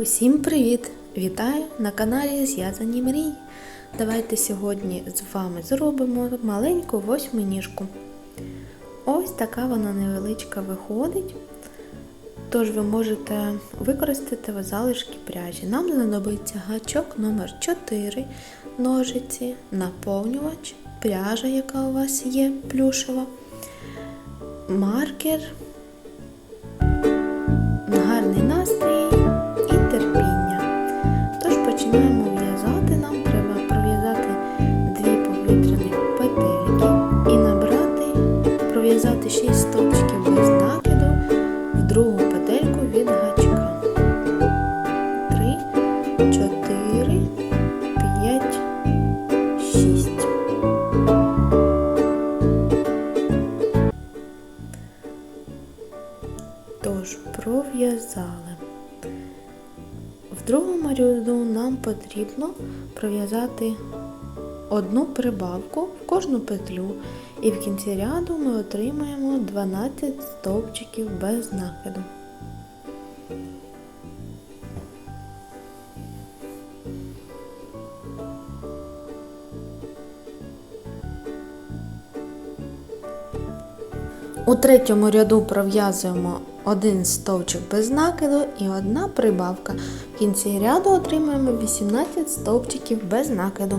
Усім привіт! Вітаю на каналі Зв'язані мрії. Давайте сьогодні з вами зробимо маленьку восьминіжку. Ось така вона невеличка виходить. Тож ви можете використати залишки пряжі. Нам знадобиться гачок номер 4 ножиці, наповнювач, пряжа, яка у вас є, плюшева, маркер, 6 стовпчиків без накиду в другу петельку від гачка. 3, 4, 5, 6. Тож пров'язали. В другому ряду нам потрібно пров'язати одну прибавку в кожну петлю, і в кінці ряду ми отримаємо 12 стовпчиків без накиду. У третьому ряду пров'язуємо один стовпчик без накиду і одна прибавка. В кінці ряду отримаємо 18 стовпчиків без накиду.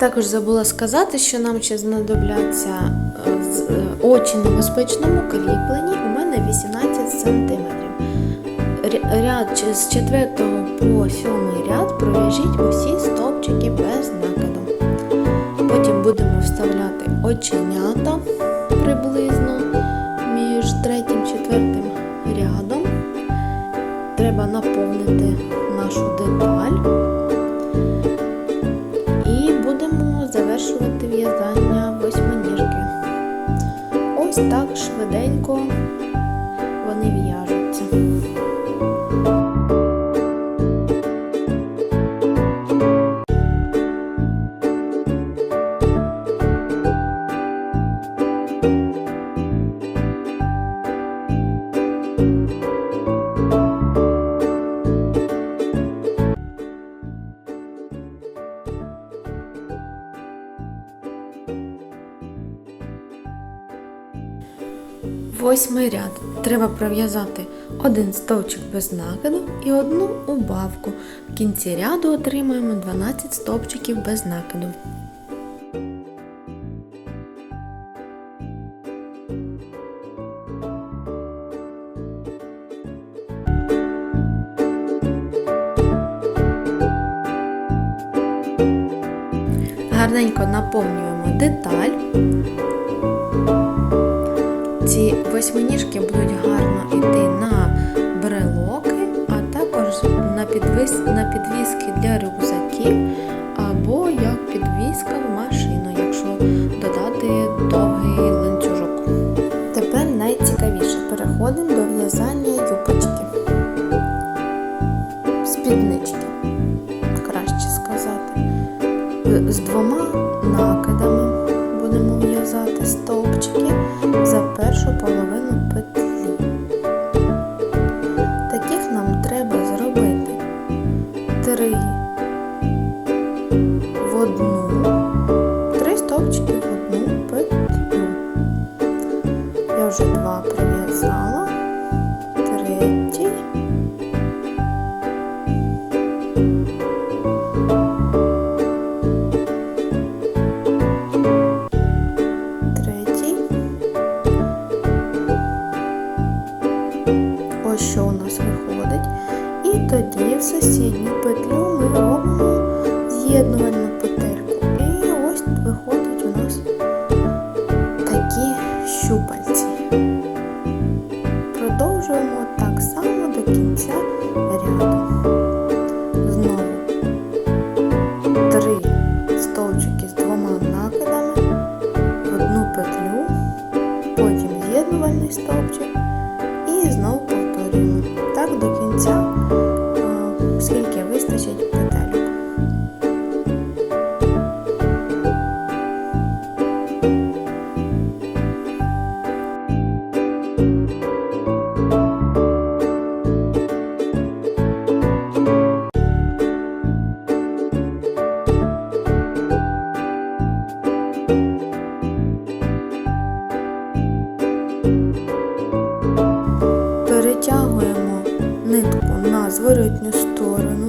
Також забула сказати, що нам ще знадобляться е, е, очі на безпечному кріпленні. У мене 18 см. Ряд з 4 по 7 ряд пров'яжіть усі стовпчики без накиду. Потім будемо вставляти оченята в'язання восьминіжки. Ось так швиденько вони в'яжуться. Восьмий ряд. Треба пров'язати один стовпчик без накиду і одну убавку. В кінці ряду отримаємо 12 стовпчиків без накиду. Гарненько наповнюємо деталь. Восьминіжки будуть гарно йти на брелоки, а також на, підвис... на підвіски для рюкзаків або як підвіска в машину, якщо додати довгий ланцюжок. Тепер найцікавіше переходимо до в'язання юбочки. Спіднички, краще сказати. З двома одну, щупальці. Продовжуємо так само до кінця ряду. Знову три стовпчики з двома накидами одну петлю, потім з'єднувальний стовпчик і знову сторони.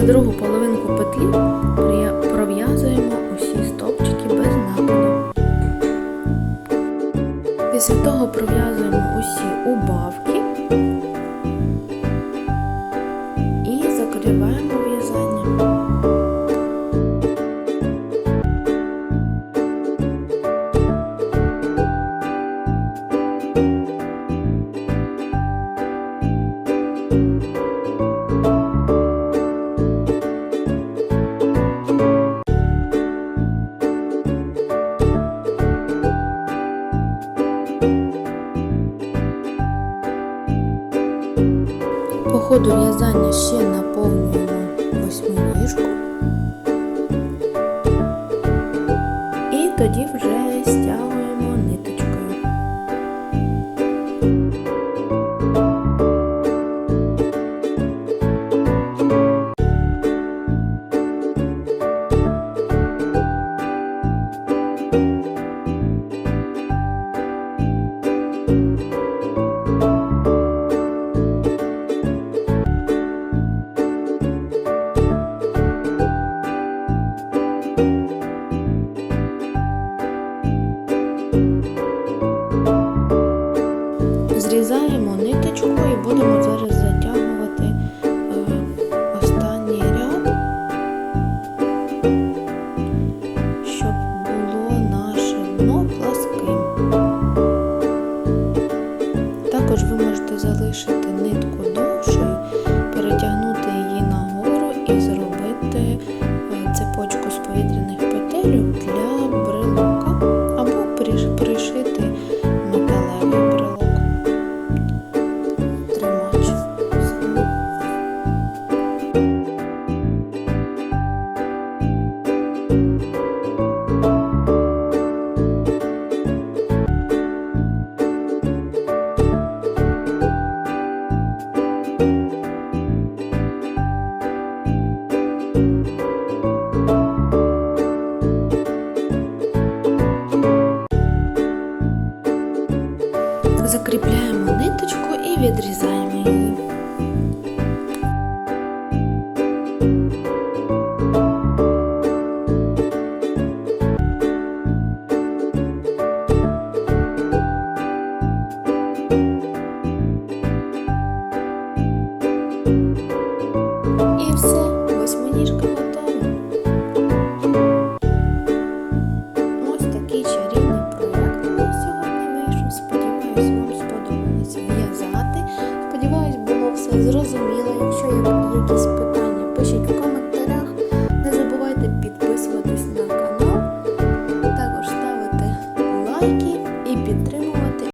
за другу половинку петлі пров'язуємо усі стовпчики без накиду. Після того пров'язуємо усі убавки. до в'язання ще на і будемо Закріпляємо ниточку і відрізаємо.